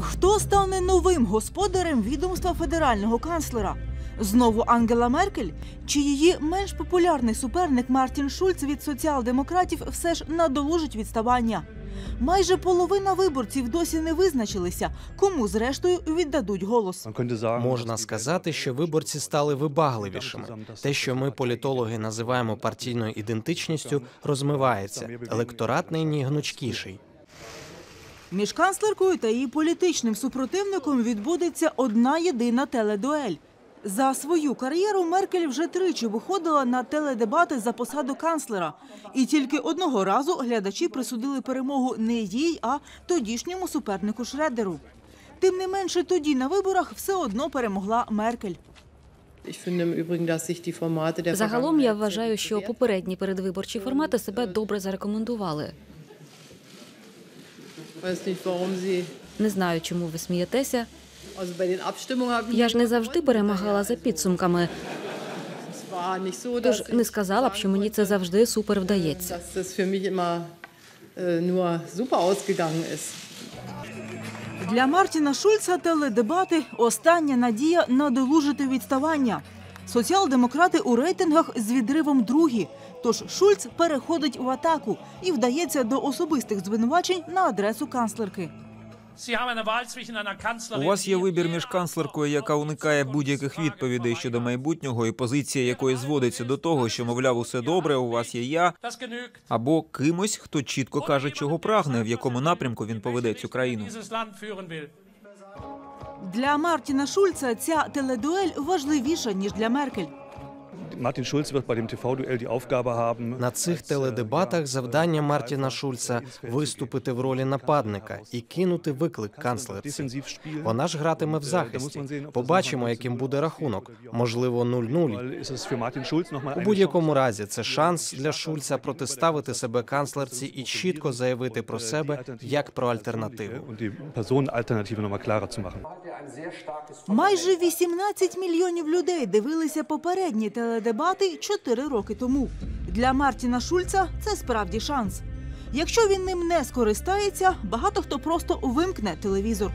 Хто стане новим господарем відомства федерального канцлера? Знову Ангела Меркель? Чи її менш популярний суперник Мартін Шульц від соціал-демократів все ж надолужить відставання? Майже половина виборців досі не визначилися, кому зрештою віддадуть голос. Можна сказати, що виборці стали вибагливішими. Те, що ми, політологи, називаємо партійною ідентичністю, розмивається. Електорат нині гнучкіший. Між канцлеркою та її політичним супротивником відбудеться одна єдина теледуель. За свою кар'єру Меркель вже тричі виходила на теледебати за посаду канцлера. І тільки одного разу глядачі присудили перемогу не їй, а тодішньому супернику Шредеру. Тим не менше, тоді на виборах все одно перемогла Меркель. Загалом я вважаю, що попередні передвиборчі формати себе добре зарекомендували. Не знаю, чому ви смієтеся. Я ж не завжди перемагала за підсумками, тож не сказала б, що мені це завжди супер вдається. äh. Для Мартіна Шульца теледебати остання надія надолужити відставання. Соціал-демократи у рейтингах з відривом другі. Тож Шульц переходить в атаку і вдається до особистих звинувачень на адресу канцлерки. У вас є вибір між канцлеркою, яка уникає будь-яких відповідей щодо майбутнього, і позиція якої зводиться до того, що мовляв, усе добре, у вас є я, або кимось, хто чітко каже, чого прагне, в якому напрямку він поведе цю країну. Для Мартіна Шульца ця теледуель важливіша ніж для Меркель. Die Aufgabe На цих теледебатах завдання Мартіна Шульца виступити в ролі нападника і кинути виклик канцлерці. Вона ж гратиме в захисті. Побачимо, яким буде рахунок. Можливо, 0-0. Weil ist es für Martin Schulz noch mal У будь-якому разі це шанс для Шульца протиставити себе канцлерці і чітко заявити про себе як про альтернативу. Майже 18 мільйонів людей дивилися попередні теледебати 4 роки тому. Для Мартіна Шульца це справді шанс. Якщо він ним не скористається, багато хто просто вимкне телевізор.